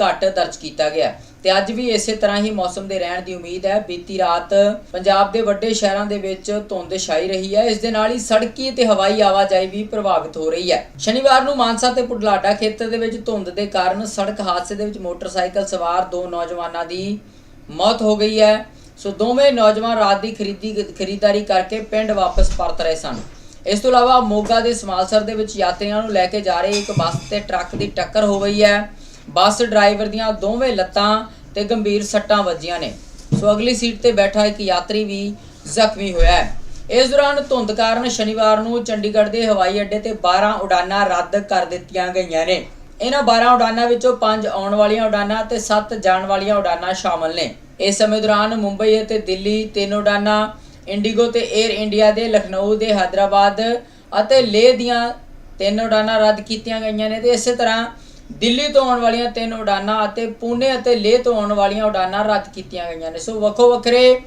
ਘੱਟ ਦਰਜ ਕੀਤਾ ਗਿਆ ਤੇ ਅੱਜ ਵੀ ਇਸੇ ਤਰ੍ਹਾਂ ਹੀ ਮੌਸਮ ਦੇ ਰਹਿਣ ਦੀ ਉਮੀਦ ਹੈ। ਬੀਤੀ ਰਾਤ ਪੰਜਾਬ ਦੇ ਵੱਡੇ ਸ਼ਹਿਰਾਂ ਦੇ ਵਿੱਚ ਧੁੰਦ ਛਾਈ ਰਹੀ ਹੈ। ਇਸ ਦੇ ਨਾਲ ਹੀ ਸੜਕੀ ਤੇ ਹਵਾਈ ਆਵਾਜਾਈ ਵੀ ਪ੍ਰਭਾਵਿਤ ਹੋ ਰਹੀ ਹੈ। ਸ਼ਨੀਵਾਰ ਨੂੰ ਮਾਨਸਾ ਤੇ ਪੁਡਲਾਡਾ ਖੇਤਰ ਦੇ ਵਿੱਚ ਧੁੰਦ ਦੇ ਕਾਰਨ ਸੜਕ ਹਾਦਸੇ ਦੇ ਵਿੱਚ ਮੋਟਰਸਾਈਕਲ ਸਵਾਰ ਦੋ ਨੌਜਵਾਨਾਂ ਦੀ ਮੌਤ ਹੋ ਗਈ ਹੈ। ਸੋ ਦੋਵੇਂ ਨੌਜਵਾਨ ਰਾਤ ਦੀ ਖਰੀਦੀ ਖਰੀਦਦਾਰੀ ਕਰਕੇ ਪਿੰਡ ਵਾਪਸ ਪਰਤ ਰਹੇ ਸਨ। ਇਸ ਤੋਂ ਇਲਾਵਾ ਮੋਗਾ ਦੇ ਸਮਾਲਸਰ ਦੇ ਵਿੱਚ ਯਾਤਰੀਆਂ ਨੂੰ ਲੈ ਕੇ ਜਾ ਰਹੇ ਇੱਕ ਬੱਸ ਤੇ ਟਰੱਕ ਦੀ ਟੱਕਰ ਹੋ ਗਈ ਹੈ। ਬੱਸ ਡਰਾਈਵਰ ਦੀਆਂ ਦੋਵੇਂ ਲੱਤਾਂ ਤੇ ਗੰਭੀਰ ਸੱਟਾਂ ਵੱਜੀਆਂ ਨੇ। ਸੋ ਅਗਲੀ ਸੀਟ ਤੇ ਬੈਠਾ ਇੱਕ ਯਾਤਰੀ ਵੀ ਜ਼ਖਮੀ ਹੋਇਆ ਹੈ। ਇਸ ਦੌਰਾਨ ਧੁੰਦ ਕਾਰਨ ਸ਼ਨੀਵਾਰ ਨੂੰ ਚੰਡੀਗੜ੍ਹ ਦੇ ਹਵਾਈ ਅੱਡੇ ਤੇ 12 ਉਡਾਨਾਂ ਰੱਦ ਕਰ ਦਿੱਤੀਆਂ ਗਈਆਂ ਨੇ। ਇਹਨਾਂ 12 ਉਡਾਨਾਂ ਵਿੱਚੋਂ 5 ਆਉਣ ਵਾਲੀਆਂ ਉਡਾਨਾਂ ਤੇ 7 ਜਾਣ ਵਾਲੀਆਂ ਉਡਾਨਾਂ ਸ਼ਾਮਲ ਨੇ। ਇਸ ਸਮੇਂ ਦੌਰਾਨ ਮੁੰਬਈ ਅਤੇ ਦਿੱਲੀ ਤਿੰਨ ਉਡਾਨਾਂ, ਇੰਡੀਗੋ ਤੇ 에ਅਰ ਇੰਡੀਆ ਦੇ, ਲਖਨਊ ਦੇ ਹైదరాబాద్ ਅਤੇ ਲੇਹ ਦੀਆਂ ਤਿੰਨ ਉਡਾਨਾਂ ਰੱਦ ਕੀਤੀਆਂ ਗਈਆਂ ਨੇ ਤੇ ਇਸੇ ਤਰ੍ਹਾਂ ਦਿੱਲੀ ਤੋਂ ਆਉਣ ਵਾਲੀਆਂ ਤਿੰਨ ਉਡਾਨਾਂ ਅਤੇ ਪੂਨੇ ਅਤੇ ਲੇਹ ਤੋਂ ਆਉਣ ਵਾਲੀਆਂ ਉਡਾਨਾਂ ਰੱਦ ਕੀਤੀਆਂ ਗਈਆਂ ਨੇ। ਸੋ ਵੱਖੋ ਵੱਖਰੇ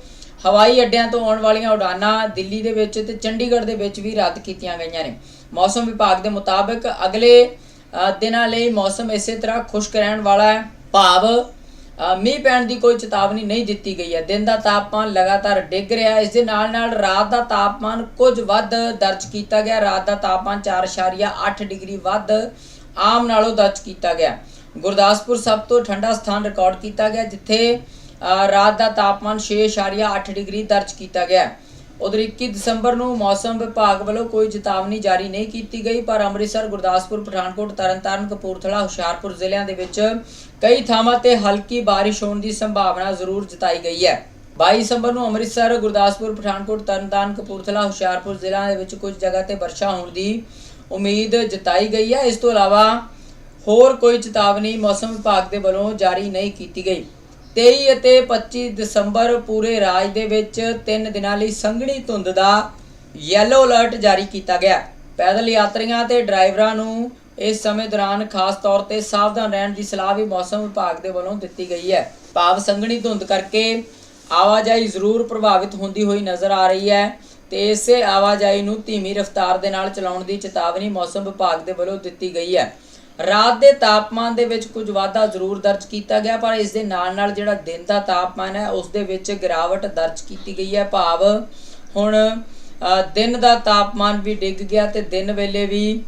ਹਵਾਈ ਅੱਡਿਆਂ ਤੋਂ ਆਉਣ ਵਾਲੀਆਂ ਉਡਾਨਾਂ ਦਿੱਲੀ ਦੇ ਵਿੱਚ ਤੇ ਚੰਡੀਗੜ੍ਹ ਦੇ ਵਿੱਚ ਵੀ ਰੱਦ ਕੀਤੀਆਂ ਗਈਆਂ ਨੇ। ਮੌਸਮ ਵਿਭਾਗ ਦੇ ਮੁਤਾਬਕ ਅਗਲੇ ਦਿਨਾਂ ਲਈ ਮੌਸਮ ਇਸੇ ਤਰ੍ਹਾਂ ਖੁਸ਼ਕ ਰਹਿਣ ਵਾਲਾ ਹੈ। ਭਾਵ ਮੀਂਹ ਪੈਣ ਦੀ ਕੋਈ ਚੇਤਾਵਨੀ ਨਹੀਂ ਦਿੱਤੀ ਗਈ ਹੈ। ਦਿਨ ਦਾ ਤਾਪਮਾਨ ਲਗਾਤਾਰ ਡਿੱਗ ਰਿਹਾ ਇਸ ਦੇ ਨਾਲ ਨਾਲ ਰਾਤ ਦਾ ਤਾਪਮਾਨ ਕੁਝ ਵੱਧ ਦਰਜ ਕੀਤਾ ਗਿਆ। ਰਾਤ ਦਾ ਤਾਪਮਾਨ 4.8 ਡਿਗਰੀ ਵੱਧ ਆਮ ਨਾਲੋਂ ਦਰਜ ਕੀਤਾ ਗਿਆ। ਗੁਰਦਾਸਪੁਰ ਸਭ ਤੋਂ ਠੰਡਾ ਸਥਾਨ ਰਿਕਾਰਡ ਕੀਤਾ ਗਿਆ, ਜਿੱਥੇ ਰਾਤ ਦਾ ਤਾਪਮਾਨ 6.8 ਡਿਗਰੀ ਦਰਜ ਕੀਤਾ ਗਿਆ। ਉਧਰ 21 ਦਸੰਬਰ ਨੂੰ ਮੌਸਮ ਵਿਭਾਗ ਵੱਲੋਂ ਕੋਈ ਚੇਤਾਵਨੀ ਜਾਰੀ ਨਹੀਂ ਕੀਤੀ ਗਈ, ਪਰ ਅੰਮ੍ਰਿਤਸਰ, ਗੁਰਦਾਸਪੁਰ, ਪਠਾਨਕੋਟ, ਤਰਨਤਾਰਨ, ਕਪੂਰਥਲਾ, ਹੁਸ਼ਿਆਰਪੁਰ ਜ਼ਿਲ੍ਹਿਆਂ ਦੇ ਵਿੱਚ ਕਈ ਥਾਵਾਂ ਤੇ ਹਲਕੀ ਬਾਰਿਸ਼ ਹੋਣ ਦੀ ਸੰਭਾਵਨਾ ਜ਼ਰੂਰ ਜਤਾਈ ਗਈ ਹੈ। 22 ਦਸੰਬਰ ਨੂੰ ਅੰਮ੍ਰਿਤਸਰ, ਗੁਰਦਾਸਪੁਰ, ਪਠਾਨਕੋਟ, ਤਰਨਤਾਰਨ, ਕਪੂਰਥਲਾ, ਹੁਸ਼ਿਆਰਪੁਰ ਜ਼ਿਲ੍ਹਿਆਂ ਦੇ ਵਿੱਚ ਕੁਝ ਜਗ੍ਹਾ ਤੇ ਵਰਸ਼ਾ ਹੋਣ ਦੀ ਉਮੀਦ ਜਤਾਈ ਗਈ ਹੈ। ਇਸ ਤੋਂ ਇਲਾਵਾ ਹੋਰ ਕੋਈ ਚੇਤਾਵਨੀ ਮੌਸਮ ਵਿਭਾਗ ਦੇ ਵੱਲੋਂ ਜਾਰੀ ਨਹੀਂ ਕੀਤੀ ਗਈ। 23 ਅਤੇ 25 ਦਸੰਬਰ ਪੂਰੇ ਰਾਜ ਦੇ ਵਿੱਚ 3 ਦਿਨਾਂ ਲਈ ਸੰਘਣੀ ਧੁੰਦ ਦਾ ਯੈਲੋ ਅਲਰਟ ਜਾਰੀ ਕੀਤਾ ਗਿਆ। ਪੈਦਲ ਯਾਤਰੀਆਂ ਤੇ ਡਰਾਈਵਰਾਂ ਨੂੰ ਇਸ ਸਮੇਂ ਦੌਰਾਨ ਖਾਸ ਤੌਰ ਤੇ ਸਾਵਧਾਨ ਰਹਿਣ ਦੀ ਸਲਾਹ ਵੀ ਮੌਸਮ ਵਿਭਾਗ ਦੇ ਵੱਲੋਂ ਦਿੱਤੀ ਗਈ ਹੈ। ਭਾਵ ਸੰਘਣੀ ਧੁੰਦ ਕਰਕੇ ਆਵਾਜਾਈ ਜ਼ਰੂਰ ਪ੍ਰਭਾਵਿਤ ਹੁੰਦੀ ਹੋਈ ਨਜ਼ਰ ਆ ਰਹੀ ਹੈ। ਤੇ ਇਸੇ ਆਵਾਜਾਈ ਨੂੰ ਧੀਮੀ ਰਫ਼ਤਾਰ ਦੇ ਨਾਲ ਚਲਾਉਣ ਦੀ ਚੇਤਾਵਨੀ ਮੌਸਮ ਵਿਭਾਗ ਦੇ ਵੱਲੋਂ ਦਿੱਤੀ ਗਈ ਹੈ। ਰਾਤ ਦੇ ਤਾਪਮਾਨ ਦੇ ਵਿੱਚ ਕੁਝ ਵਾਧਾ ਜ਼ਰੂਰ ਦਰਜ ਕੀਤਾ ਗਿਆ ਪਰ ਇਸ ਦੇ ਨਾਲ ਨਾਲ ਜਿਹੜਾ ਦਿਨ ਦਾ ਤਾਪਮਾਨ ਹੈ ਉਸ ਦੇ ਵਿੱਚ ਗਿਰਾਵਟ ਦਰਜ ਕੀਤੀ ਗਈ ਹੈ। ਭਾਵ ਹੁਣ ਦਿਨ ਦਾ ਤਾਪਮਾਨ ਵੀ ਡਿੱਗ ਗਿਆ ਤੇ ਦਿਨ ਵੇਲੇ ਵੀ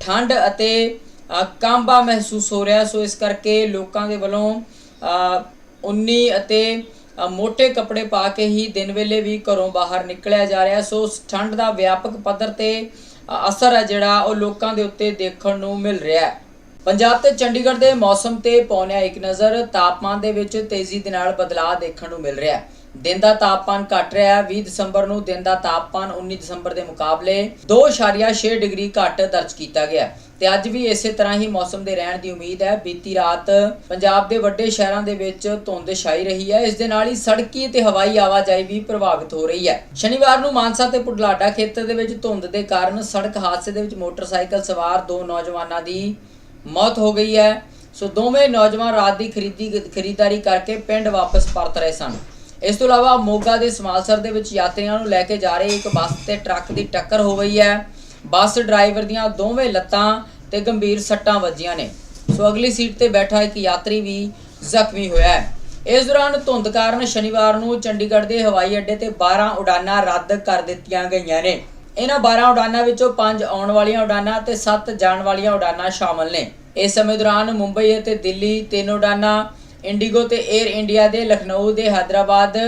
ਠੰਡ ਅਤੇ ਅ, ਕਾਂਬਾ ਮਹਿਸੂਸ ਹੋ ਰਿਹਾ। ਸੋ ਇਸ ਕਰਕੇ ਲੋਕਾਂ ਦੇ ਵੱਲੋਂ ਅ, ਉਨੀ ਅਤੇ ਮੋٹے ਕੱਪੜੇ ਪਾ ਕੇ ਹੀ ਦਿਨ ਵੇਲੇ ਵੀ ਘਰੋਂ ਬਾਹਰ ਨਿਕਲਿਆ ਜਾ ਰਿਹਾ। ਸੋ ਠੰਡ ਦਾ ਵਿਆਪਕ ਪੱਧਰ ਤੇ ਅਸਰ ਹੈ ਜਿਹੜਾ ਉਹ ਲੋਕਾਂ ਦੇ ਉੱਤੇ ਦੇਖਣ ਨੂੰ ਮਿਲ ਰਿਹਾ ਹੈ। ਪੰਜਾਬ ਤੇ ਚੰਡੀਗੜ੍ਹ ਦੇ ਮੌਸਮ ਤੇ ਪਾਉਣਿਆ ਇੱਕ ਨਜ਼ਰ, ਤਾਪਮਾਨ ਦੇ ਵਿੱਚ ਤੇਜ਼ੀ ਦੇ ਨਾਲ ਬਦਲਾਅ ਦੇਖਣ ਨੂੰ ਮਿਲ ਰਿਹਾ ਹੈ। ਦਿਨ ਦਾ ਤਾਪਮਾਨ ਘਟ ਰਿਹਾ ਹੈ। 20 ਦਸੰਬਰ ਨੂੰ ਦਿਨ ਦਾ ਤਾਪਮਾਨ 19 ਦਸੰਬਰ ਦੇ ਮੁਕਾਬਲੇ 2.6 ਡਿਗਰੀ ਘੱਟ ਦਰਜ ਕੀਤਾ ਗਿਆ ਹੈ। ਤੇ ਅੱਜ ਵੀ ਇਸੇ ਤਰ੍ਹਾਂ ਹੀ ਮੌਸਮ ਦੇ ਰਹਿਣ ਦੀ ਉਮੀਦ ਹੈ। ਬੀਤੀ ਰਾਤ ਪੰਜਾਬ ਦੇ ਵੱਡੇ ਸ਼ਹਿਰਾਂ ਦੇ ਵਿੱਚ ਧੁੰਦ ਛਾਈ ਰਹੀ ਹੈ। ਇਸ ਦੇ ਨਾਲ ਹੀ ਸੜਕੀ ਤੇ ਹਵਾਈ ਆਵਾਜਾਈ ਵੀ ਪ੍ਰਭਾਵਿਤ ਹੋ ਰਹੀ ਹੈ। ਸ਼ਨੀਵਾਰ ਨੂੰ ਮਾਨਸਾ ਤੇ ਪੁਡਲਾਡਾ ਖੇਤਰ ਦੇ ਵਿੱਚ ਧੁੰਦ ਦੇ ਕਾਰਨ ਸੜਕ ਹਾਦਸੇ ਦੇ ਵਿੱਚ ਮੋਟਰਸਾਈਕਲ ਸਵਾਰ ਦੋ ਨੌਜਵਾਨਾਂ ਦੀ ਮੌਤ ਹੋ ਗਈ ਹੈ। ਸੋ ਦੋਵੇਂ ਨੌਜਵਾਨ ਰਾਤ ਦੀ ਖਰੀਦੀ ਖਰੀਦਦਾਰੀ ਕਰਕੇ ਪਿੰਡ ਵਾਪਸ ਪਰਤ ਰਹੇ ਸਨ। ਇਸ ਤੋਂ ਇਲਾਵਾ ਮੋਗਾ ਦੇ ਸਮਾਲਸਰ ਦੇ ਵਿੱਚ ਯਾਤਰੀਆਂ ਨੂੰ ਲੈ ਕੇ ਜਾ ਰਹੇ ਇੱਕ ਬੱਸ ਤੇ ਟਰੱਕ ਦੀ ਟੱਕਰ ਹੋ ਗਈ ਹੈ। ਬੱਸ ਡਰਾਈਵਰ ਦੀਆਂ ਦੋਵੇਂ ਲੱਤਾਂ ਤੇ ਗੰਭੀਰ ਸੱਟਾਂ ਵੱਜੀਆਂ ਨੇ। ਸੋ ਅਗਲੀ ਸੀਟ ਤੇ ਬੈਠਾ ਇੱਕ ਯਾਤਰੀ ਵੀ ਜ਼ਖਮੀ ਹੋਇਆ ਹੈ। ਇਸ ਦੌਰਾਨ ਧੁੰਦ ਕਾਰਨ ਸ਼ਨੀਵਾਰ ਨੂੰ ਚੰਡੀਗੜ੍ਹ ਦੇ ਹਵਾਈ ਅੱਡੇ ਤੇ 12 ਉਡਾਨਾਂ ਰੱਦ ਕਰ ਦਿੱਤੀਆਂ ਗਈਆਂ ਨੇ। ਇਹਨਾਂ 12 ਉਡਾਨਾਂ ਵਿੱਚੋਂ 5 ਆਉਣ ਵਾਲੀਆਂ ਉਡਾਨਾਂ ਤੇ 7 ਜਾਣ ਵਾਲੀਆਂ ਉਡਾਨਾਂ ਸ਼ਾਮਲ ਨੇ। ਇਸ ਸਮੇਂ ਦੌਰਾਨ ਮੁੰਬਈ ਅਤੇ ਦਿੱਲੀ ਤਿੰਨ ਉਡਾਨਾਂ ਇੰਡੀਗੋ ਤੇ 에ਅਰ ਇੰਡੀਆ ਦੇ, ਲਖਨਊ ਦੇ ਹైదరాబాద్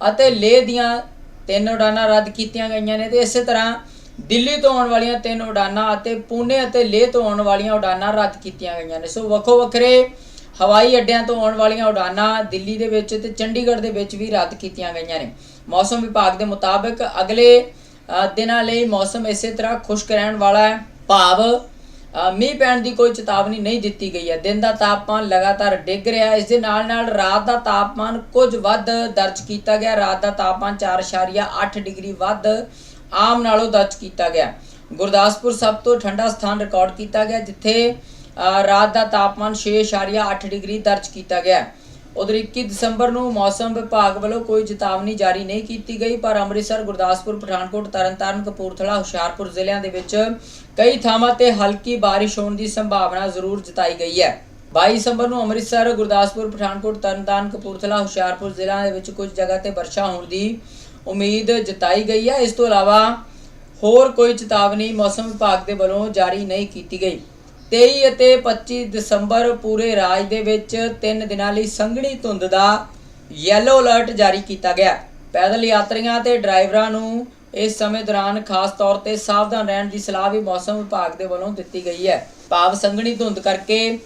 ਅਤੇ ਲੇਹ ਦੀਆਂ ਤਿੰਨ ਉਡਾਨਾਂ ਰੱਦ ਕੀਤੀਆਂ ਗਈਆਂ ਨੇ ਤੇ ਇਸੇ ਤਰ੍ਹਾਂ ਦਿੱਲੀ ਤੋਂ ਆਉਣ ਵਾਲੀਆਂ ਤਿੰਨ ਉਡਾਨਾਂ ਅਤੇ ਪੂਨੇ ਅਤੇ ਲੇਹ ਤੋਂ ਆਉਣ ਵਾਲੀਆਂ ਉਡਾਨਾਂ ਰੱਦ ਕੀਤੀਆਂ ਗਈਆਂ ਨੇ। ਸੋ ਵੱਖੋ ਵੱਖਰੇ ਹਵਾਈ ਅੱਡਿਆਂ ਤੋਂ ਆਉਣ ਵਾਲੀਆਂ ਉਡਾਨਾਂ ਦਿੱਲੀ ਦੇ ਵਿੱਚ ਤੇ ਚੰਡੀਗੜ੍ਹ ਦੇ ਵਿੱਚ ਵੀ ਰੱਦ ਕੀਤੀਆਂ ਗਈਆਂ ਨੇ। ਮੌਸਮ ਵਿਭਾਗ ਦੇ ਮੁਤਾਬਕ ਅਗਲੇ ਦਿਨਾਂ ਲਈ ਮੌਸਮ ਇਸੇ ਤਰ੍ਹਾਂ ਖੁਸ਼ਕ ਰਹਿਣ ਵਾਲਾ ਹੈ। ਭਾਵ ਮੀਂਹ ਪੈਣ ਦੀ ਕੋਈ ਚੇਤਾਵਨੀ ਨਹੀਂ ਦਿੱਤੀ ਗਈ ਹੈ। ਦਿਨ ਦਾ ਤਾਪਮਾਨ ਲਗਾਤਾਰ ਡਿੱਗ ਰਿਹਾ ਹੈ। ਇਸ ਦੇ ਨਾਲ ਨਾਲ ਰਾਤ ਦਾ ਤਾਪਮਾਨ ਕੁਝ ਵੱਧ ਦਰਜ ਕੀਤਾ ਗਿਆ। ਰਾਤ ਦਾ ਤਾਪਮਾਨ 4.8 ਡਿਗਰੀ ਵੱਧ ਆਮ ਨਾਲੋਂ ਦਰਜ ਕੀਤਾ ਗਿਆ। ਗੁਰਦਾਸਪੁਰ ਸਭ ਤੋਂ ਠੰਡਾ ਸਥਾਨ ਰਿਕਾਰਡ ਕੀਤਾ ਗਿਆ, ਜਿੱਥੇ ਰਾਤ ਦਾ ਤਾਪਮਾਨ 6.8 ਡਿਗਰੀ ਦਰਜ ਕੀਤਾ ਗਿਆ। ਉਧਰ 21 ਦਸੰਬਰ ਨੂੰ ਮੌਸਮ ਵਿਭਾਗ ਵੱਲੋਂ ਕੋਈ ਚੇਤਾਵਨੀ ਜਾਰੀ ਨਹੀਂ ਕੀਤੀ ਗਈ, ਪਰ ਅੰਮ੍ਰਿਤਸਰ, ਗੁਰਦਾਸਪੁਰ, ਪਠਾਨਕੋਟ, ਤਰਨਤਾਰਨ, ਕਪੂਰਥਲਾ, ਹੁਸ਼ਿਆਰਪੁਰ ਜ਼ਿਲ੍ਹਿਆਂ ਦੇ ਵਿੱਚ ਕਈ ਥਾਵਾਂ ਤੇ ਹਲਕੀ ਬਾਰਿਸ਼ ਹੋਣ ਦੀ ਸੰਭਾਵਨਾ ਜ਼ਰੂਰ ਜਤਾਈ ਗਈ ਹੈ। 22 ਦਸੰਬਰ ਨੂੰ ਅੰਮ੍ਰਿਤਸਰ, ਗੁਰਦਾਸਪੁਰ, ਪਠਾਨਕੋਟ, ਤਰਨਤਾਰਨ, ਕਪੂਰਥਲਾ, ਹੁਸ਼ਿਆਰਪੁਰ ਜ਼ਿਲ੍ਹਿਆਂ ਦੇ ਵਿੱਚ ਕੁਝ ਜਗ੍ਹਾ ਤੇ ਵਰਸ਼ਾ ਹੋਣ ਦੀ ਉਮੀਦ ਜਤਾਈ ਗਈ ਹੈ। ਇਸ ਤੋਂ ਇਲਾਵਾ ਹੋਰ ਕੋਈ ਚੇਤਾਵਨੀ ਮੌਸਮ ਵਿਭਾਗ ਦੇ ਵੱਲੋਂ ਜਾਰੀ ਨਹੀਂ ਕੀਤੀ ਗਈ। 23 ਅਤੇ 25 ਦਸੰਬਰ ਪੂਰੇ ਰਾਜ ਦੇ ਵਿੱਚ 3 ਦਿਨਾਂ ਲਈ ਸੰਘਣੀ ਧੁੰਦ ਦਾ ਯੈਲੋ ਅਲਰਟ ਜਾਰੀ ਕੀਤਾ ਗਿਆ। ਪੈਦਲ ਯਾਤਰੀਆਂ ਤੇ ਡਰਾਈਵਰਾਂ ਨੂੰ ਇਸ ਸਮੇਂ ਦੌਰਾਨ ਖਾਸ ਤੌਰ ਤੇ ਸਾਵਧਾਨ ਰਹਿਣ ਦੀ ਸਲਾਹ ਵੀ ਮੌਸਮ ਵਿਭਾਗ ਦੇ ਵੱਲੋਂ ਦਿੱਤੀ ਗਈ ਹੈ। ਭਾਵ ਸੰਘਣੀ ਧੁੰਦ ਕਰਕੇ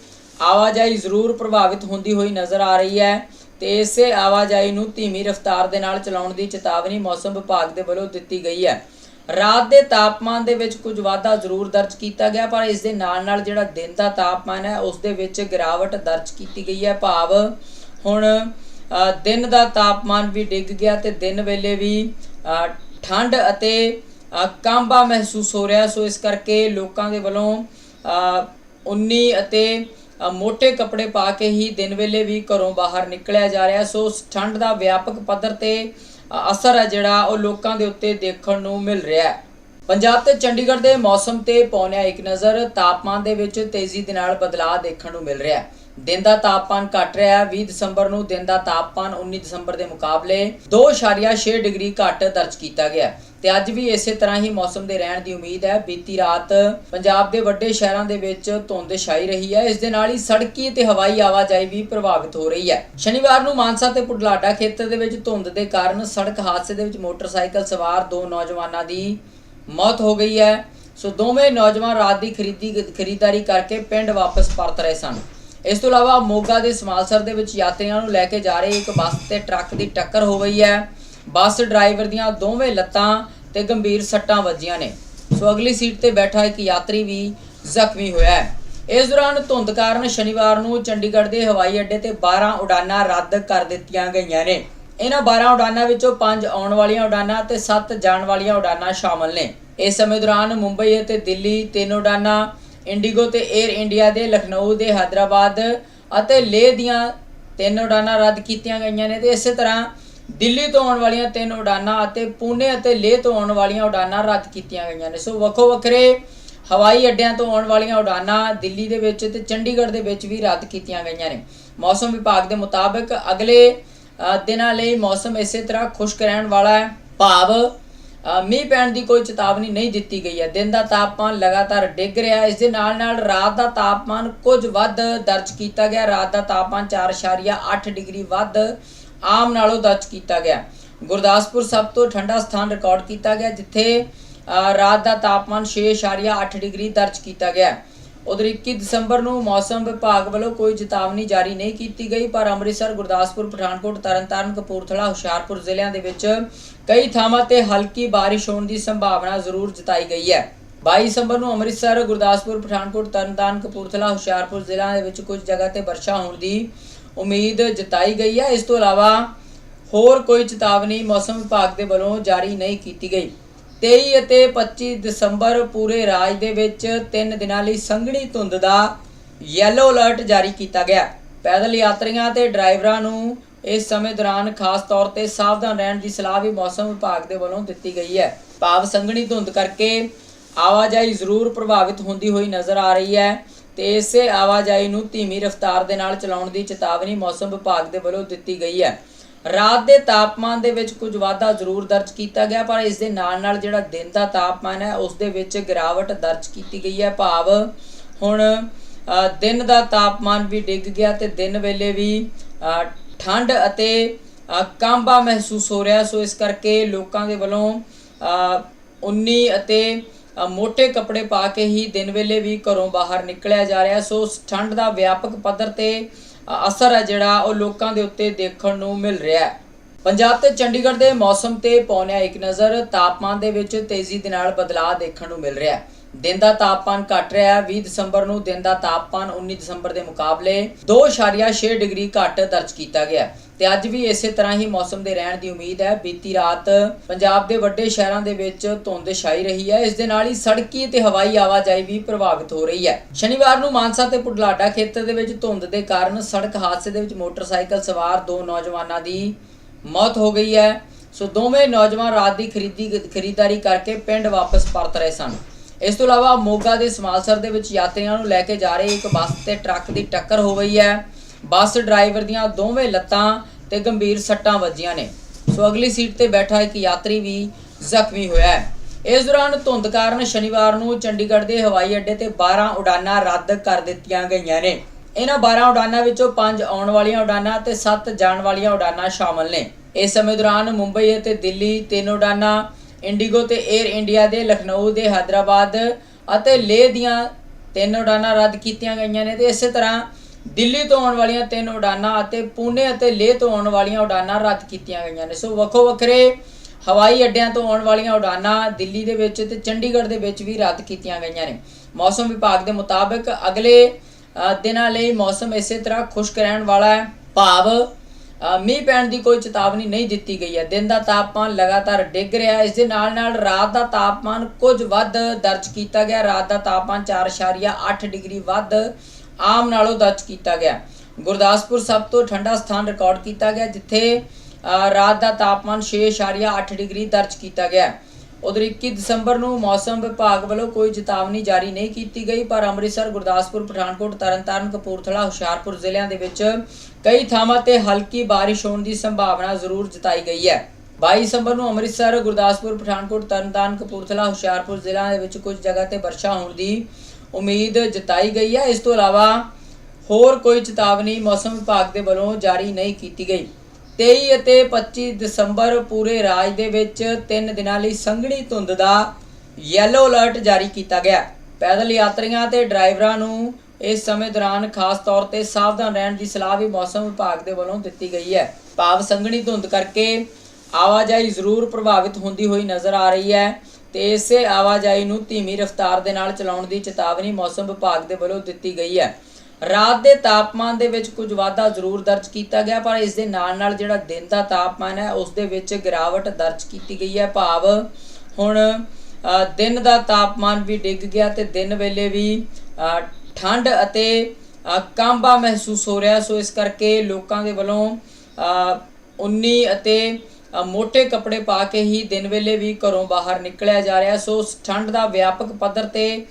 ਆਵਾਜਾਈ ਜ਼ਰੂਰ ਪ੍ਰਭਾਵਿਤ ਹੁੰਦੀ ਹੋਈ ਨਜ਼ਰ ਆ ਰਹੀ ਹੈ ਤੇ ਇਸੇ ਆਵਾਜਾਈ ਨੂੰ ਧੀਮੀ ਰਫ਼ਤਾਰ ਦੇ ਨਾਲ ਚਲਾਉਣ ਦੀ ਚੇਤਾਵਨੀ ਮੌਸਮ ਵਿਭਾਗ ਦੇ ਵੱਲੋਂ ਦਿੱਤੀ ਗਈ ਹੈ। ਰਾਤ ਦੇ ਤਾਪਮਾਨ ਦੇ ਵਿੱਚ ਕੁਝ ਵਾਧਾ ਜ਼ਰੂਰ ਦਰਜ ਕੀਤਾ ਗਿਆ ਪਰ ਇਸ ਦੇ ਨਾਲ ਨਾਲ ਜਿਹੜਾ ਦਿਨ ਦਾ ਤਾਪਮਾਨ ਹੈ ਉਸ ਦੇ ਵਿੱਚ ਗਿਰਾਵਟ ਦਰਜ ਕੀਤੀ ਗਈ ਹੈ। ਭਾਵ ਹੁਣ ਦਿਨ ਦਾ ਤਾਪਮਾਨ ਵੀ ਡਿੱਗ ਗਿਆ ਤੇ ਦਿਨ ਵੇਲੇ ਵੀ ਠੰਡ ਅਤੇ ਕਾਂਬਾ ਮਹਿਸੂਸ ਹੋ ਰਿਹਾ। ਸੋ ਇਸ ਕਰਕੇ ਲੋਕਾਂ ਦੇ ਵੱਲੋਂ ਅ, ਉਨੀ ਅਤੇ ਅ, ਮੋٹے ਕੱਪੜੇ ਪਾ ਕੇ ਹੀ ਦਿਨ ਵੇਲੇ ਵੀ ਘਰੋਂ ਬਾਹਰ ਨਿਕਲਿਆ ਜਾ ਰਿਹਾ। ਸੋ ਠੰਡ ਦਾ ਵਿਆਪਕ ਪੱਧਰ ਤੇ ਅਸਰ ਹੈ ਜਿਹੜਾ ਉਹ ਲੋਕਾਂ ਦੇ ਉੱਤੇ ਦੇਖਣ ਨੂੰ ਮਿਲ ਰਿਹਾ ਹੈ। ਪੰਜਾਬ ਤੇ ਚੰਡੀਗੜ੍ਹ ਦੇ ਮੌਸਮ ਤੇ ਪਾਉਣਿਆ ਇੱਕ ਨਜ਼ਰ, ਤਾਪਮਾਨ ਦੇ ਵਿੱਚ ਤੇਜ਼ੀ ਦੇ ਨਾਲ ਬਦਲਾਅ ਦੇਖਣ ਨੂੰ ਮਿਲ ਰਿਹਾ ਹੈ। ਦਿਨ ਦਾ ਤਾਪਮਾਨ ਘਟ ਰਿਹਾ ਹੈ। 20 ਦਸੰਬਰ ਨੂੰ ਦਿਨ ਦਾ ਤਾਪਮਾਨ 19 ਦਸੰਬਰ ਦੇ ਮੁਕਾਬਲੇ 2.6 ਡਿਗਰੀ ਘੱਟ ਦਰਜ ਕੀਤਾ ਗਿਆ ਤੇ ਅੱਜ ਵੀ ਇਸੇ ਤਰ੍ਹਾਂ ਹੀ ਮੌਸਮ ਦੇ ਰਹਿਣ ਦੀ ਉਮੀਦ ਹੈ। ਬੀਤੀ ਰਾਤ ਪੰਜਾਬ ਦੇ ਵੱਡੇ ਸ਼ਹਿਰਾਂ ਦੇ ਵਿੱਚ ਧੁੰਦ ਛਾਈ ਰਹੀ ਹੈ। ਇਸ ਦੇ ਨਾਲ ਹੀ ਸੜਕੀ ਤੇ ਹਵਾਈ ਆਵਾਜਾਈ ਵੀ ਪ੍ਰਭਾਵਿਤ ਹੋ ਰਹੀ ਹੈ। ਸ਼ਨੀਵਾਰ ਨੂੰ ਮਾਨਸਾ ਤੇ ਪੁਡਲਾਡਾ ਖੇਤਰ ਦੇ ਵਿੱਚ ਧੁੰਦ ਦੇ ਕਾਰਨ ਸੜਕ ਹਾਦਸੇ ਦੇ ਵਿੱਚ ਮੋਟਰਸਾਈਕਲ ਸਵਾਰ ਦੋ ਨੌਜਵਾਨਾਂ ਦੀ ਮੌਤ ਹੋ ਗਈ ਹੈ। ਸੋ ਦੋਵੇਂ ਨੌਜਵਾਨ ਰਾਤ ਦੀ ਖਰੀਦੀ ਖਰੀਦਦਾਰੀ ਕਰਕੇ ਪਿੰਡ ਵਾਪਸ ਪਰਤ ਰਹੇ ਸਨ। ਇਸ ਤੋਂ ਇਲਾਵਾ ਮੋਗਾ ਦੇ ਸਮਾਲਸਰ ਦੇ ਵਿੱਚ ਯਾਤਰੀਆਂ ਨੂੰ ਲੈ ਕੇ ਜਾ ਰਹੇ ਇੱਕ ਬੱਸ ਤੇ ਟਰੱਕ ਦੀ ਟੱਕਰ ਹੋ ਗਈ ਹੈ। ਬੱਸ ਡਰਾਈਵਰ ਦੀਆਂ ਦੋਵੇਂ ਲੱਤਾਂ ਤੇ ਗੰਭੀਰ ਸੱਟਾਂ ਵੱਜੀਆਂ ਨੇ। ਸੋ ਅਗਲੀ ਸੀਟ ਤੇ ਬੈਠਾ ਇੱਕ ਯਾਤਰੀ ਵੀ ਜ਼ਖਮੀ ਹੋਇਆ ਹੈ। ਇਸ ਦੌਰਾਨ ਧੁੰਦ ਕਾਰਨ ਸ਼ਨੀਵਾਰ ਨੂੰ ਚੰਡੀਗੜ੍ਹ ਦੇ ਹਵਾਈ ਅੱਡੇ ਤੇ 12 ਉਡਾਨਾਂ ਰੱਦ ਕਰ ਦਿੱਤੀਆਂ ਗਈਆਂ ਨੇ। ਇਹਨਾਂ 12 ਉਡਾਨਾਂ ਵਿੱਚੋਂ ਪੰਜ ਆਉਣ ਵਾਲੀਆਂ ਉਡਾਨਾਂ ਤੇ ਸੱਤ ਜਾਣ ਵਾਲੀਆਂ ਉਡਾਨਾਂ ਸ਼ਾਮਲ ਨੇ। ਇਸ ਸਮੇਂ ਦੌਰਾਨ ਮੁੰਬਈ ਅਤੇ ਦਿੱਲੀ ਤਿੰਨ ਉਡਾਨਾਂ, ਇੰਡੀਗੋ ਤੇ 에ਅਰ ਇੰਡੀਆ ਦੇ, ਲਖਨਊ ਦੇ ਹైదరాబాద్ ਅਤੇ ਲੇਹ ਦੀਆਂ ਤਿੰਨ ਉਡਾਨਾਂ ਰੱਦ ਕੀਤੀਆਂ ਗਈਆਂ ਨੇ ਤੇ ਇਸੇ ਤਰ੍ਹਾਂ ਦਿੱਲੀ ਤੋਂ ਆਉਣ ਵਾਲੀਆਂ ਤਿੰਨ ਉਡਾਨਾਂ ਅਤੇ ਪੂਨੇ ਅਤੇ ਲੇਹ ਤੋਂ ਆਉਣ ਵਾਲੀਆਂ ਉਡਾਨਾਂ ਰੱਦ ਕੀਤੀਆਂ ਗਈਆਂ ਨੇ। ਸੋ ਵੱਖੋ ਵੱਖਰੇ ਹਵਾਈ ਅੱਡਿਆਂ ਤੋਂ ਆਉਣ ਵਾਲੀਆਂ ਉਡਾਨਾਂ ਦਿੱਲੀ ਦੇ ਵਿੱਚ ਤੇ ਚੰਡੀਗੜ੍ਹ ਦੇ ਵਿੱਚ ਵੀ ਰੱਦ ਕੀਤੀਆਂ ਗਈਆਂ ਨੇ। ਮੌਸਮ ਵਿਭਾਗ ਦੇ ਮੁਤਾਬਕ ਅਗਲੇ ਦਿਨਾਂ ਲਈ ਮੌਸਮ ਇਸੇ ਤਰ੍ਹਾਂ ਖੁਸ਼ਕ ਰਹਿਣ ਵਾਲਾ ਹੈ। ਭਾਵ ਮੀਂਹ ਪੈਣ ਦੀ ਕੋਈ ਚੇਤਾਵਨੀ ਨਹੀਂ ਦਿੱਤੀ ਗਈ ਹੈ। ਦਿਨ ਦਾ ਤਾਪਮਾਨ ਲਗਾਤਾਰ ਡਿੱਗ ਰਿਹਾ ਹੈ। ਇਸ ਦੇ ਨਾਲ ਨਾਲ ਰਾਤ ਦਾ ਤਾਪਮਾਨ ਕੁਝ ਵੱਧ ਦਰਜ ਕੀਤਾ ਗਿਆ। ਰਾਤ ਦਾ ਤਾਪਮਾਨ 4.8 ਡਿਗਰੀ ਵੱਧ ਆਮ ਨਾਲੋਂ ਦਰਜ ਕੀਤਾ ਗਿਆ। ਗੁਰਦਾਸਪੁਰ ਸਭ ਤੋਂ ਠੰਡਾ ਸਥਾਨ ਰਿਕਾਰਡ ਕੀਤਾ ਗਿਆ, ਜਿੱਥੇ ਰਾਤ ਦਾ ਤਾਪਮਾਨ 6.8 ਡਿਗਰੀ ਦਰਜ ਕੀਤਾ ਗਿਆ। ਉਧਰ 21 ਦਸੰਬਰ ਨੂੰ ਮੌਸਮ ਵਿਭਾਗ ਵੱਲੋਂ ਕੋਈ ਚੇਤਾਵਨੀ ਜਾਰੀ ਨਹੀਂ ਕੀਤੀ ਗਈ, ਪਰ ਅੰਮ੍ਰਿਤਸਰ, ਗੁਰਦਾਸਪੁਰ, ਪਠਾਨਕੋਟ, ਤਰਨਤਾਰਨ, ਕਪੂਰਥਲਾ, ਹੁਸ਼ਿਆਰਪੁਰ ਜ਼ਿਲ੍ਹਿਆਂ ਦੇ ਵਿੱਚ ਕਈ ਥਾਵਾਂ ਤੇ ਹਲਕੀ ਬਾਰਿਸ਼ ਹੋਣ ਦੀ ਸੰਭਾਵਨਾ ਜ਼ਰੂਰ ਜਤਾਈ ਗਈ ਹੈ। 22 ਦਸੰਬਰ ਨੂੰ ਅੰਮ੍ਰਿਤਸਰ, ਗੁਰਦਾਸਪੁਰ, ਪਠਾਨਕੋਟ, ਤਰਨਤਾਰਨ, ਕਪੂਰਥਲਾ, ਹੁਸ਼ਿਆਰਪੁਰ ਜ਼ਿਲ੍ਹਿਆਂ ਦੇ ਵਿੱਚ ਕੁਝ ਜਗ੍ਹਾ ਤੇ ਵਰਸ਼ਾ ਹੋਣ ਦੀ ਉਮੀਦ ਜਤਾਈ ਗਈ ਹੈ। ਇਸ ਤੋਂ ਇਲਾਵਾ ਹੋਰ ਕੋਈ ਚੇਤਾਵਨੀ ਮੌਸਮ ਵਿਭਾਗ ਦੇ ਵੱਲੋਂ ਜਾਰੀ ਨਹੀਂ ਕੀਤੀ ਗਈ। 23 ਅਤੇ 25 ਦਸੰਬਰ ਪੂਰੇ ਰਾਜ ਦੇ ਵਿੱਚ 3 ਦਿਨਾਂ ਲਈ ਸੰਘਣੀ ਧੁੰਦ ਦਾ ਯੈਲੋ ਅਲਰਟ ਜਾਰੀ ਕੀਤਾ ਗਿਆ। ਪੈਦਲ ਯਾਤਰੀਆਂ ਤੇ ਡਰਾਈਵਰਾਂ ਨੂੰ ਇਸ ਸਮੇਂ ਦੌਰਾਨ ਖਾਸ ਤੌਰ ਤੇ ਸਾਵਧਾਨ ਰਹਿਣ ਦੀ ਸਲਾਹ ਵੀ ਮੌਸਮ ਵਿਭਾਗ ਦੇ ਵੱਲੋਂ ਦਿੱਤੀ ਗਈ ਹੈ। ਭਾਵ ਸੰਘਣੀ ਧੁੰਦ ਕਰਕੇ ਆਵਾਜਾਈ ਜ਼ਰੂਰ ਪ੍ਰਭਾਵਿਤ ਹੁੰਦੀ ਹੋਈ ਨਜ਼ਰ ਆ ਰਹੀ ਹੈ। ਤੇ ਇਸੇ ਆਵਾਜਾਈ ਨੂੰ ਧੀਮੀ ਰਫ਼ਤਾਰ ਦੇ ਨਾਲ ਚਲਾਉਣ ਦੀ ਚੇਤਾਵਨੀ ਮੌਸਮ ਵਿਭਾਗ ਦੇ ਵੱਲੋਂ ਦਿੱਤੀ ਗਈ ਹੈ। ਰਾਤ ਦੇ ਤਾਪਮਾਨ ਦੇ ਵਿੱਚ ਕੁਝ ਵਾਧਾ ਜ਼ਰੂਰ ਦਰਜ ਕੀਤਾ ਗਿਆ ਪਰ ਇਸ ਦੇ ਨਾਲ ਨਾਲ ਜਿਹੜਾ ਦਿਨ ਦਾ ਤਾਪਮਾਨ ਹੈ ਉਸ ਦੇ ਵਿੱਚ ਗਿਰਾਵਟ ਦਰਜ ਕੀਤੀ ਗਈ ਹੈ। ਭਾਵ ਹੁਣ ਦਿਨ ਦਾ ਤਾਪਮਾਨ ਵੀ ਡਿੱਗ ਗਿਆ ਤੇ ਦਿਨ ਵੇਲੇ ਵੀ ਠੰਡ ਅਤੇ ਅ, ਕਾਂਬਾ ਮਹਿਸੂਸ ਹੋ ਰਿਹਾ। ਸੋ ਇਸ ਕਰਕੇ ਲੋਕਾਂ ਦੇ ਵੱਲੋਂ ਅ, ਉਨੀ ਅਤੇ ਮੋٹے ਕੱਪੜੇ ਪਾ ਕੇ ਹੀ ਦਿਨ ਵੇਲੇ ਵੀ ਘਰੋਂ ਬਾਹਰ ਨਿਕਲਿਆ ਜਾ ਰਿਹਾ। ਸੋ ਠੰਡ ਦਾ ਵਿਆਪਕ ਪੱਧਰ ਤੇ ਅਸਰ ਹੈ ਜਿਹੜਾ ਉਹ ਲੋਕਾਂ ਦੇ ਉੱਤੇ ਦੇਖਣ ਨੂੰ ਮਿਲ ਰਿਹਾ ਹੈ। ਪੰਜਾਬ ਤੇ ਚੰਡੀਗੜ੍ਹ ਦੇ ਮੌਸਮ ਤੇ ਪਾਉਣਿਆ ਇੱਕ ਨਜ਼ਰ, ਤਾਪਮਾਨ ਦੇ ਵਿੱਚ ਤੇਜ਼ੀ ਦੇ ਨਾਲ ਬਦਲਾਅ ਦੇਖਣ ਨੂੰ ਮਿਲ ਰਿਹਾ ਹੈ। ਦਿਨ ਦਾ ਤਾਪਮਾਨ ਘਟ ਰਿਹਾ ਹੈ। 20 ਦਸੰਬਰ ਨੂੰ ਦਿਨ ਦਾ ਤਾਪਮਾਨ 19 ਦਸੰਬਰ ਦੇ ਮੁਕਾਬਲੇ 2.6 ਡਿਗਰੀ ਘੱਟ ਦਰਜ ਕੀਤਾ ਗਿਆ ਤੇ ਅੱਜ ਵੀ ਇਸੇ ਤਰ੍ਹਾਂ ਹੀ ਮੌਸਮ ਦੇ ਰਹਿਣ ਦੀ ਉਮੀਦ ਹੈ। ਬੀਤੀ ਰਾਤ ਪੰਜਾਬ ਦੇ ਵੱਡੇ ਸ਼ਹਿਰਾਂ ਦੇ ਵਿੱਚ ਧੁੰਦ ਛਾਈ ਰਹੀ ਹੈ। ਇਸ ਦੇ ਨਾਲ ਹੀ ਸੜਕੀ ਤੇ ਹਵਾਈ ਆਵਾਜਾਈ ਵੀ ਪ੍ਰਭਾਵਿਤ ਹੋ ਰਹੀ ਹੈ। ਸ਼ਨੀਵਾਰ ਨੂੰ ਮਾਨਸਾ ਤੇ ਪੁਡਲਾਡਾ ਖੇਤਰ ਦੇ ਵਿੱਚ ਧੁੰਦ ਦੇ ਕਾਰਨ ਸੜਕ ਹਾਦਸੇ ਦੇ ਵਿੱਚ ਮੋਟਰਸਾਈਕਲ ਸਵਾਰ ਦੋ ਨੌਜਵਾਨਾਂ ਦੀ ਮੌਤ ਹੋ ਗਈ ਹੈ। ਸੋ ਦੋਵੇਂ ਨੌਜਵਾਨ ਰਾਤ ਦੀ ਖਰੀਦੀ ਖਰੀਦਦਾਰੀ ਕਰਕੇ ਪਿੰਡ ਵਾਪਸ ਪਰਤ ਰਹੇ ਸਨ। ਇਸ ਤੋਂ ਇਲਾਵਾ ਮੋਗਾ ਦੇ ਸਮਾਲਸਰ ਦੇ ਵਿੱਚ ਯਾਤਰੀਆਂ ਨੂੰ ਲੈ ਕੇ ਜਾ ਰਹੇ ਇੱਕ ਬੱਸ ਤੇ ਟਰੱਕ ਦੀ ਟੱਕਰ ਹੋ ਗਈ ਹੈ। ਬੱਸ ਡਰਾਈਵਰ ਦੀਆਂ ਦੋਵੇਂ ਲੱਤਾਂ ਤੇ ਗੰਭੀਰ ਸੱਟਾਂ ਵੱਜੀਆਂ ਨੇ। ਸੋ ਅਗਲੀ ਸੀਟ ਤੇ ਬੈਠਾ ਇੱਕ ਯਾਤਰੀ ਵੀ ਜ਼ਖਮੀ ਹੋਇਆ ਹੈ। ਇਸ ਦੌਰਾਨ ਧੁੰਦ ਕਾਰਨ ਸ਼ਨੀਵਾਰ ਨੂੰ ਚੰਡੀਗੜ੍ਹ ਦੇ ਹਵਾਈ ਅੱਡੇ ਤੇ 12 ਉਡਾਨਾਂ ਰੱਦ ਕਰ ਦਿੱਤੀਆਂ ਗਈਆਂ ਨੇ। ਇਹਨਾਂ 12 ਉਡਾਨਾਂ ਵਿੱਚੋਂ 5 ਆਉਣ ਵਾਲੀਆਂ ਉਡਾਨਾਂ ਤੇ 7 ਜਾਣ ਵਾਲੀਆਂ ਉਡਾਨਾਂ ਸ਼ਾਮਲ ਨੇ। ਇਸ ਸਮੇਂ ਦੌਰਾਨ ਮੁੰਬਈ ਅਤੇ ਦਿੱਲੀ ਤਿੰਨ ਉਡਾਨਾਂ, ਇੰਡੀਗੋ ਤੇ 에ਅਰ ਇੰਡੀਆ ਦੇ, ਲਖਨਊ ਦੇ ਹੈਦਰਾਬਾਦ ਅਤੇ ਲੇਹ ਦੀਆਂ ਤਿੰਨ ਉਡਾਨਾਂ ਰੱਦ ਕੀਤੀਆਂ ਗਈਆਂ ਨੇ ਤੇ ਇਸੇ ਤਰ੍ਹਾਂ ਦਿੱਲੀ ਤੋਂ ਆਉਣ ਵਾਲੀਆਂ ਤਿੰਨ ਉਡਾਨਾਂ ਅਤੇ ਪੂਨੇ ਅਤੇ ਲੇਹ ਤੋਂ ਆਉਣ ਵਾਲੀਆਂ ਉਡਾਨਾਂ ਰੱਦ ਕੀਤੀਆਂ ਗਈਆਂ ਨੇ। ਸੋ ਵੱਖੋ ਵੱਖਰੇ ਹਵਾਈ ਅੱਡਿਆਂ ਤੋਂ ਆਉਣ ਵਾਲੀਆਂ ਉਡਾਨਾਂ ਦਿੱਲੀ ਦੇ ਵਿੱਚ ਤੇ ਚੰਡੀਗੜ੍ਹ ਦੇ ਵਿੱਚ ਵੀ ਰੱਦ ਕੀਤੀਆਂ ਗਈਆਂ ਨੇ। ਮੌਸਮ ਵਿਭਾਗ ਦੇ ਮੁਤਾਬਕ ਅਗਲੇ ਦਿਨਾਂ ਲਈ ਮੌਸਮ ਇਸੇ ਤਰ੍ਹਾਂ ਖੁਸ਼ਕ ਰਹਿਣ ਵਾਲਾ ਹੈ। ਭਾਵ ਮੀਂਹ ਪੈਣ ਦੀ ਕੋਈ ਚੇਤਾਵਨੀ ਨਹੀਂ ਦਿੱਤੀ ਗਈ ਹੈ। ਦਿਨ ਦਾ ਤਾਪਮਾਨ ਲਗਾਤਾਰ ਡਿੱਗ ਰਿਹਾ ਹੈ। ਇਸ ਦੇ ਨਾਲ ਨਾਲ ਰਾਤ ਦਾ ਤਾਪਮਾਨ ਕੁਝ ਵੱਧ ਦਰਜ ਕੀਤਾ ਗਿਆ। ਰਾਤ ਦਾ ਤਾਪਮਾਨ 4.8 ਡਿਗਰੀ ਵੱਧ ਆਮ ਨਾਲੋਂ ਦਰਜ ਕੀਤਾ ਗਿਆ। ਗੁਰਦਾਸਪੁਰ ਸਭ ਤੋਂ ਠੰਡਾ ਸਥਾਨ ਰਿਕਾਰਡ ਕੀਤਾ ਗਿਆ, ਜਿੱਥੇ ਰਾਤ ਦਾ ਤਾਪਮਾਨ 6.8 ਡਿਗਰੀ ਦਰਜ ਕੀਤਾ ਗਿਆ। ਉਧਰ 21 ਦਸੰਬਰ ਨੂੰ ਮੌਸਮ ਵਿਭਾਗ ਵੱਲੋਂ ਕੋਈ ਚੇਤਾਵਨੀ ਜਾਰੀ ਨਹੀਂ ਕੀਤੀ ਗਈ, ਪਰ ਅੰਮ੍ਰਿਤਸਰ, ਗੁਰਦਾਸਪੁਰ, ਪਠਾਨਕੋਟ, ਤਰਨਤਾਰਨ, ਕਪੂਰਥਲਾ, ਹੁਸ਼ਿਆਰਪੁਰ ਜ਼ਿਲ੍ਹਿਆਂ ਦੇ ਵਿੱਚ ਕਈ ਥਾਵਾਂ ਤੇ ਹਲਕੀ ਬਾਰਿਸ਼ ਹੋਣ ਦੀ ਸੰਭਾਵਨਾ ਜ਼ਰੂਰ ਜਤਾਈ ਗਈ ਹੈ। 22 ਦਸੰਬਰ ਨੂੰ ਅੰਮ੍ਰਿਤਸਰ, ਗੁਰਦਾਸਪੁਰ, ਪਠਾਨਕੋਟ, ਤਰਨਤਾਰਨ, ਕਪੂਰਥਲਾ, ਹੁਸ਼ਿਆਰਪੁਰ ਜ਼ਿਲ੍ਹਿਆਂ ਦੇ ਵਿੱਚ ਕੁਝ ਜਗ੍ਹਾ ਤੇ ਵਰਸ਼ਾ ਹੋਣ ਦੀ ਉਮੀਦ ਜਤਾਈ ਗਈ ਹੈ। ਇਸ ਤੋਂ ਇਲਾਵਾ ਹੋਰ ਕੋਈ ਚੇਤਾਵਨੀ ਮੌਸਮ ਵਿਭਾਗ ਦੇ ਵੱਲੋਂ ਜਾਰੀ ਨਹੀਂ ਕੀਤੀ ਗਈ। 23 ਅਤੇ 25 ਦਸੰਬਰ ਪੂਰੇ ਰਾਜ ਦੇ ਵਿੱਚ 3 ਦਿਨਾਂ ਲਈ ਸੰਘਣੀ ਧੁੰਦ ਦਾ ਯੈਲੋ ਅਲਰਟ ਜਾਰੀ ਕੀਤਾ ਗਿਆ। ਪੈਦਲ ਯਾਤਰੀਆਂ ਤੇ ਡਰਾਈਵਰਾਂ ਨੂੰ ਇਸ ਸਮੇਂ ਦੌਰਾਨ ਖਾਸ ਤੌਰ ਤੇ ਸਾਵਧਾਨ ਰਹਿਣ ਦੀ ਸਲਾਹ ਵੀ ਮੌਸਮ ਵਿਭਾਗ ਦੇ ਵੱਲੋਂ ਦਿੱਤੀ ਗਈ ਹੈ। ਭਾਵ ਸੰਘਣੀ ਧੁੰਦ ਕਰਕੇ ਆਵਾਜਾਈ ਜ਼ਰੂਰ ਪ੍ਰਭਾਵਿਤ ਹੁੰਦੀ ਹੋਈ ਨਜ਼ਰ ਆ ਰਹੀ ਹੈ। ਤੇ ਇਸੇ ਆਵਾਜਾਈ ਨੂੰ ਧੀਮੀ ਰਫ਼ਤਾਰ ਦੇ ਨਾਲ ਚਲਾਉਣ ਦੀ ਚੇਤਾਵਨੀ ਮੌਸਮ ਵਿਭਾਗ ਦੇ ਵੱਲੋਂ ਦਿੱਤੀ ਗਈ ਹੈ। ਰਾਤ ਦੇ ਤਾਪਮਾਨ ਦੇ ਵਿੱਚ ਕੁਝ ਵਾਧਾ ਜ਼ਰੂਰ ਦਰਜ ਕੀਤਾ ਗਿਆ ਪਰ ਇਸ ਦੇ ਨਾਲ ਨਾਲ ਜਿਹੜਾ ਦਿਨ ਦਾ ਤਾਪਮਾਨ ਹੈ ਉਸ ਦੇ ਵਿੱਚ ਗਿਰਾਵਟ ਦਰਜ ਕੀਤੀ ਗਈ ਹੈ। ਭਾਵ ਹੁਣ ਦਿਨ ਦਾ ਤਾਪਮਾਨ ਵੀ ਡਿੱਗ ਗਿਆ ਤੇ ਦਿਨ ਵੇਲੇ ਵੀ ਠੰਡ ਅਤੇ ਅ, ਕਾਂਬਾ ਮਹਿਸੂਸ ਹੋ ਰਿਹਾ। ਸੋ ਇਸ ਕਰਕੇ ਲੋਕਾਂ ਦੇ ਵੱਲੋਂ ਅ, ਉਨੀ ਅਤੇ ਮੋٹے ਕੱਪੜੇ ਪਾ ਕੇ ਹੀ ਦਿਨ ਵੇਲੇ ਵੀ ਘਰੋਂ ਬਾਹਰ ਨਿਕਲਿਆ ਜਾ ਰਿਹਾ। ਸੋ ਠੰਡ ਦਾ ਵਿਆਪਕ ਪੱਧਰ ਤੇ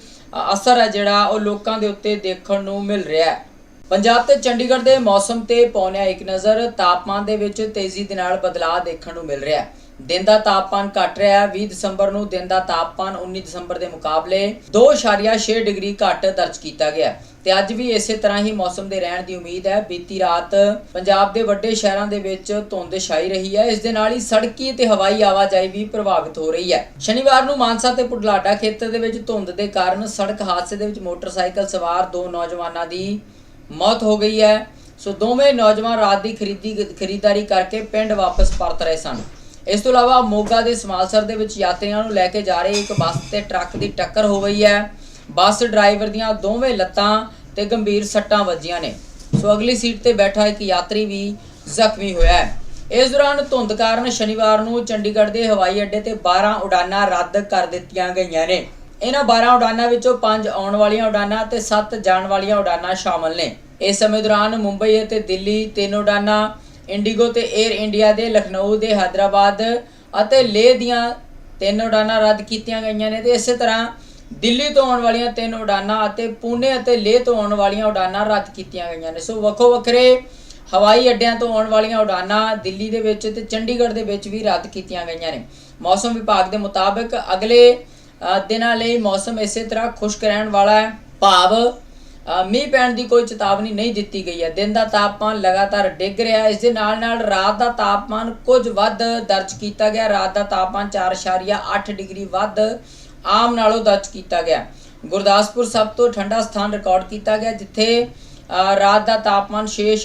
ਅਸਰ ਹੈ ਜਿਹੜਾ ਉਹ ਲੋਕਾਂ ਦੇ ਉੱਤੇ ਦੇਖਣ ਨੂੰ ਮਿਲ ਰਿਹਾ ਹੈ। ਪੰਜਾਬ ਤੇ ਚੰਡੀਗੜ੍ਹ ਦੇ ਮੌਸਮ ਤੇ ਪਾਉਣਿਆ ਇੱਕ ਨਜ਼ਰ, ਤਾਪਮਾਨ ਦੇ ਵਿੱਚ ਤੇਜ਼ੀ ਦੇ ਨਾਲ ਬਦਲਾਅ ਦੇਖਣ ਨੂੰ ਮਿਲ ਰਿਹਾ ਹੈ। ਦਿਨ ਦਾ ਤਾਪਮਾਨ ਘਟ ਰਿਹਾ ਹੈ 20 ਦਸੰਬਰ ਨੂੰ ਦਿਨ ਦਾ ਤਾਪਮਾਨ 19 ਦਸੰਬਰ ਦੇ ਮੁਕਾਬਲੇ 2.6 ਡਿਗਰੀ ਘੱਟ ਦਰਜ ਕੀਤਾ ਗਿਆ। ਹੈ ਤੇ ਅੱਜ ਵੀ ਇਸੇ ਤਰ੍ਹਾਂ ਹੀ ਮੌਸਮ ਦੇ ਰਹਿਣ ਦੀ ਉਮੀਦ ਹੈ। ਬੀਤੀ ਰਾਤ ਪੰਜਾਬ ਦੇ ਵੱਡੇ ਸ਼ਹਿਰਾਂ ਦੇ ਵਿੱਚ ਧੁੰਦ ਛਾਈ ਰਹੀ ਹੈ। ਇਸ ਦੇ ਨਾਲ ਹੀ ਸੜਕੀ ਤੇ ਹਵਾਈ ਆਵਾਜਾਈ ਵੀ ਪ੍ਰਭਾਵਿਤ ਹੋ ਰਹੀ ਹੈ। ਸ਼ਨੀਵਾਰ ਨੂੰ ਮਾਨਸਾ ਤੇ ਪੁਡਲਾਡਾ ਖੇਤਰ ਦੇ ਵਿੱਚ ਧੁੰਦ ਦੇ ਕਾਰਨ ਸੜਕ ਹਾਦਸੇ ਦੇ ਵਿੱਚ ਮੋਟਰਸਾਈਕਲ ਸਵਾਰ ਦੋ ਨੌਜਵਾਨਾਂ ਦੀ ਮੌਤ ਹੋ ਗਈ ਹੈ। ਸੋ ਦੋਵੇਂ ਨੌਜਵਾਨ ਰਾਤ ਦੀ ਖਰੀਦੀ, ਖਰੀਦਦਾਰੀ ਕਰਕੇ ਪਿੰਡ ਵਾਪਸ ਪਰਤ ਰਹੇ ਸਨ। ਇਸ ਤੋਂ ਇਲਾਵਾ ਮੋਗਾ ਦੇ ਸਮਾਲਸਰ ਦੇ ਵਿੱਚ ਯਾਤਰੀਆਂ ਨੂੰ ਲੈ ਕੇ ਜਾ ਰਹੇ ਇੱਕ ਬੱਸ ਤੇ ਟਰੱਕ ਦੀ ਟੱਕਰ ਹੋ ਗਈ ਹੈ। ਬੱਸ ਡਰਾਈਵਰ ਦੀਆਂ ਦੋਵੇਂ ਲੱਤਾਂ ਤੇ ਗੰਭੀਰ ਸੱਟਾਂ ਵੱਜੀਆਂ ਨੇ। ਸੋ ਅਗਲੀ ਸੀਟ ਤੇ ਬੈਠਾ ਇੱਕ ਯਾਤਰੀ ਵੀ ਜ਼ਖਮੀ ਹੋਇਆ ਹੈ। ਇਸ ਦੌਰਾਨ ਧੁੰਦ ਕਾਰਨ ਸ਼ਨੀਵਾਰ ਨੂੰ ਚੰਡੀਗੜ੍ਹ ਦੇ ਹਵਾਈ ਅੱਡੇ ਤੇ 12 ਉਡਾਨਾਂ ਰੱਦ ਕਰ ਦਿੱਤੀਆਂ ਗਈਆਂ ਨੇ। ਇਹਨਾਂ 12 ਉਡਾਨਾਂ ਵਿੱਚੋਂ 5 ਆਉਣ ਵਾਲੀਆਂ ਉਡਾਨਾਂ ਤੇ 7 ਜਾਣ ਵਾਲੀਆਂ ਉਡਾਨਾਂ ਸ਼ਾਮਲ ਨੇ। ਇਸ ਸਮੇਂ ਦੌਰਾਨ ਮੁੰਬਈ ਅਤੇ ਦਿੱਲੀ ਤਿੰਨ ਉਡਾਨਾਂ ਇੰਡੀਗੋ ਤੇ 에ਅਰ ਇੰਡੀਆ ਦੇ, ਲਖਨਊ ਦੇ, ਹੈਦਰਾਬਾਦ ਅਤੇ ਲੇਹ ਦੀਆਂ ਤਿੰਨ ਉਡਾਨਾਂ ਰੱਦ ਕੀਤੀਆਂ ਗਈਆਂ ਨੇ ਤੇ ਇਸੇ ਤਰ੍ਹਾਂ ਦਿੱਲੀ ਤੋਂ ਆਉਣ ਵਾਲੀਆਂ ਤਿੰਨ ਉਡਾਨਾਂ ਅਤੇ ਪੂਨੇ ਅਤੇ ਲੇਹ ਤੋਂ ਆਉਣ ਵਾਲੀਆਂ ਉਡਾਨਾਂ ਰੱਦ ਕੀਤੀਆਂ ਗਈਆਂ ਨੇ। ਸੋ ਵੱਖੋ ਵੱਖਰੇ ਹਵਾਈ ਅੱਡਿਆਂ ਤੋਂ ਆਉਣ ਵਾਲੀਆਂ ਉਡਾਨਾਂ ਦਿੱਲੀ ਦੇ ਵਿੱਚ ਤੇ ਚੰਡੀਗੜ੍ਹ ਦੇ ਵਿੱਚ ਵੀ ਰੱਦ ਕੀਤੀਆਂ ਗਈਆਂ ਨੇ। ਮੌਸਮ ਵਿਭਾਗ ਦੇ ਮੁਤਾਬਕ ਅਗਲੇ ਦਿਨਾਂ ਲਈ ਮੌਸਮ ਇਸੇ ਤਰ੍ਹਾਂ ਖੁਸ਼ਕ ਰਹਿਣ ਵਾਲਾ ਹੈ। ਭਾਵ ਮੀਂਹ ਪੈਣ ਦੀ ਕੋਈ ਚੇਤਾਵਨੀ ਨਹੀਂ ਦਿੱਤੀ ਗਈ ਹੈ। ਦਿਨ ਦਾ ਤਾਪਮਾਨ ਲਗਾਤਾਰ ਡਿੱਗ ਰਿਹਾ ਹੈ। ਇਸ ਦੇ ਨਾਲ ਨਾਲ ਰਾਤ ਦਾ ਤਾਪਮਾਨ ਕੁਝ ਵੱਧ ਦਰਜ ਕੀਤਾ ਗਿਆ। ਰਾਤ ਦਾ ਤਾਪਮਾਨ 4.8 ਡਿਗਰੀ ਵੱਧ ਆਮ ਨਾਲੋਂ ਦਰਜ ਕੀਤਾ ਗਿਆ। ਗੁਰਦਾਸਪੁਰ ਸਭ ਤੋਂ ਠੰਡਾ ਸਥਾਨ ਰਿਕਾਰਡ ਕੀਤਾ ਗਿਆ, ਜਿੱਥੇ ਰਾਤ ਦਾ ਤਾਪਮਾਨ 6